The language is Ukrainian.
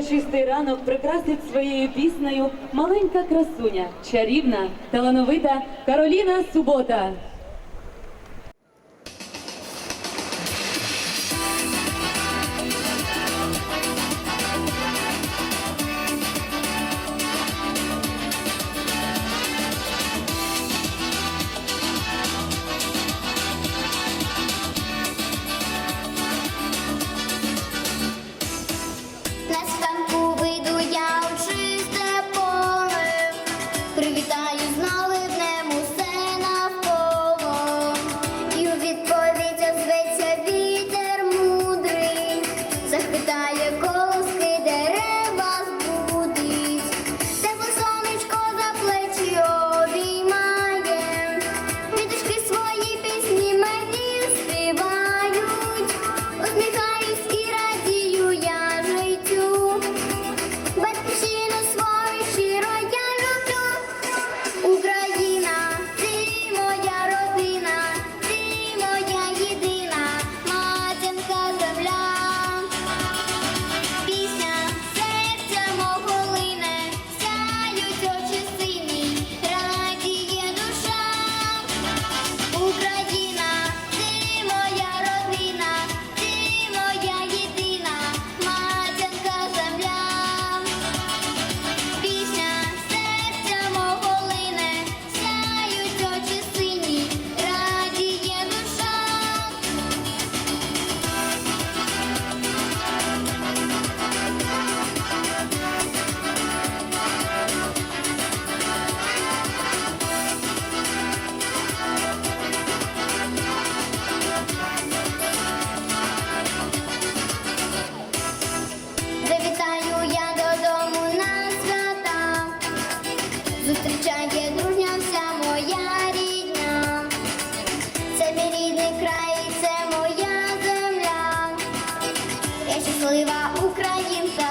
урочистий ранок прикрасить своєю піснею маленька красуня, чарівна, талановита Кароліна Субота. know it. зустрічає дружня вся моя рідня, це мій рідний край, це моя земля, я щаслива українка.